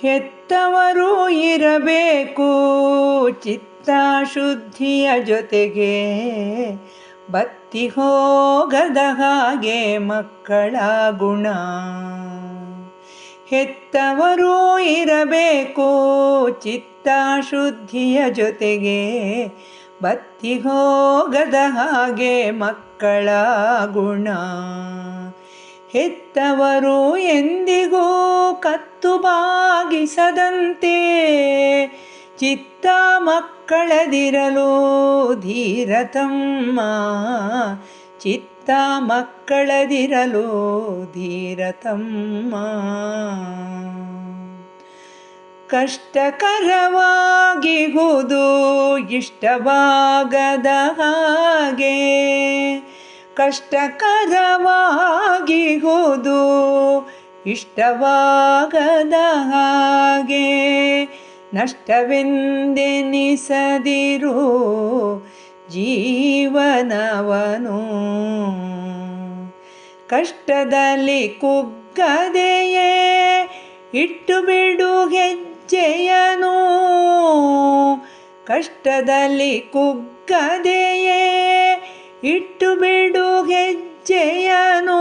ಹೆತ್ತವರು ಇರಬೇಕು. ಚಿತ್ತ ಶುದ್ಧಿಯ ಜೊತೆಗೆ ಬತ್ತಿ ಹೋಗದ ಹಾಗೆ ಮಕ್ಕಳ ಗುಣ. ಹೆತ್ತವರು ಇರಬೇಕು. ಚಿತ್ತ ಶುದ್ಧಿಯ ಜೊತೆಗೆ ಬತ್ತಿ ಹೋಗದ ಹಾಗೆ ಮಕ್ಕಳ ಗುಣ. ಹೆತ್ತವರು ಎಂದಿಗೂ ಕತ್ತು ಬಾಗಿಸದಂತೆ ಚಿತ್ತ ಮಕ್ಕಳದಿರಲು ಧೀರತಮ್ಮ. ಚಿತ್ತ ಮಕ್ಕಳದಿರಲು ಧೀರತಮ್ಮ. ಕಷ್ಟಕರವಾಗಿಹುದು ಇಷ್ಟವಾಗದ ಹಾಗೆ ಕಷ್ಟಕರವಾಗಿಹುದು ಇಷ್ಟವಾಗದ ಹಾಗೆ ನಷ್ಟವೆಂದೆನಿಸದಿರು ಜೀವನವನು. ಕಷ್ಟದಲ್ಲಿ ಕುಗ್ಗದೆಯೇ ಇಟ್ಟು ಬಿಡು ಹೆಜ್ಜೆಯನು ಕಷ್ಟದಲ್ಲಿ ಕುಗ್ಗದೆಯೇ ಇಟ್ಟು ಬಿಡು ಹೆಜ್ಜೆಯನು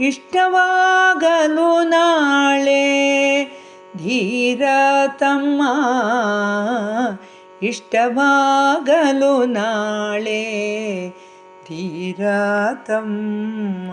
ಇಷ್ಟವಾಗಲು ನಾಳೆ ಧೀರ ತಮ್ಮ ಇಷ್ಟವಾಗಲು ನಾಳೆ ಧೀರ ತಮ್ಮ.